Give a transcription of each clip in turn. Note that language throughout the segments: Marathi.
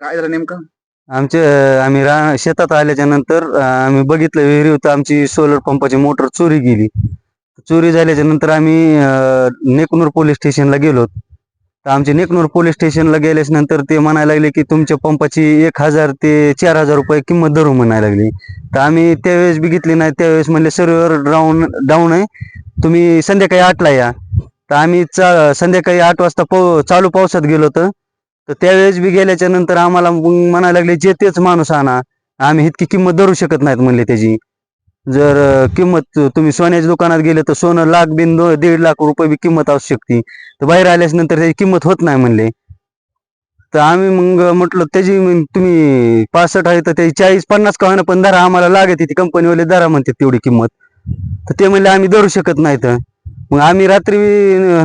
काय झालं नेमकं? आमचे आम्ही रा शेतात आल्याच्यानंतर आम्ही बघितलं विहिरी होतं आमची सोलर पंपाची मोटर चोरी गेली. चोरी झाल्याच्यानंतर आम्ही नेकनूर पोलीस स्टेशनला गेलो तर आमचे नेकनूर पोलीस स्टेशनला गेल्याच्यानंतर ते म्हणायला लागले की तुमच्या पंपाची एक हजार ते चार हजार रुपये किंमत धरू म्हणायला लागली. तर आम्ही त्यावेळेस बघितली नाही. त्यावेळेस म्हणले सर्व्हर डाऊन डाऊन आहे. तुम्ही संध्याकाळी आठला या. तर आम्ही चा संध्याकाळी आठ वाजता पाऊ चालू पावसात गेलो तर तर त्यावेळेस बी गेल्याच्यानंतर आम्हाला मग म्हणायला लागले जे तेच माणूस आणा आम्ही इतकी किंमत धरू शकत नाहीत म्हणले त्याची. जर किंमत तुम्ही सोन्याच्या दुकानात गेले तर सोनं लाख बिन दो- दीड लाख रुपये बी किंमत असू शकते. तर बाहेर आल्याच्यानंतर त्याची किंमत होत नाही म्हणले. तर आम्ही मग म्हटलं त्याची तुम्ही पासष्ट आहे तर त्याची चाळीस पन्नास का होईना पण धरा आम्हाला लागत ती कंपनीवाले धरा म्हणते तेवढी किंमत. तर ते म्हणले आम्ही धरू शकत नाही तर मग आम्ही रात्री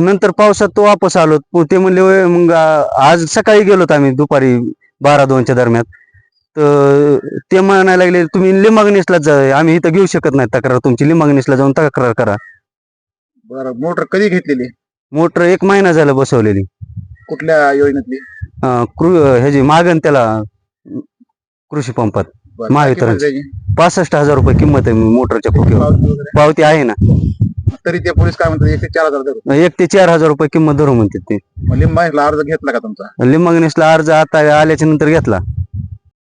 नंतर पावसात तो वापस आलो. ते म्हणले "होय, मग आज सकाळी गेलोत आम्ही दुपारी बारा दोनच्या दरम्यान. तर ते म्हणायला लागले तुम्ही लिंबागणेसला जा आम्ही इथं घेऊ शकत नाही तक्रार तुमची. लिंबागणेसला जाऊन तक्रार करा. बरं मोटर कधी घेतलेली? मोटर एक महिना झाला बसवलेली. कुठल्या योजनेतली? ह्याची मागण त्याला कृषी पंपात त्याची? पासष्ट हजार रुपये किंमत आहे मोटरच्या? पावती आहे ना. तरी ते पोलीस काय म्हणतात एक ते चार हजार एक ते चार हजार रुपये किंमत धरू म्हणते ते. लिंबाईला अर्ज घेतला का तुमचा? लिंबागणेसला अर्ज आता आल्याच्यानंतर घेतला.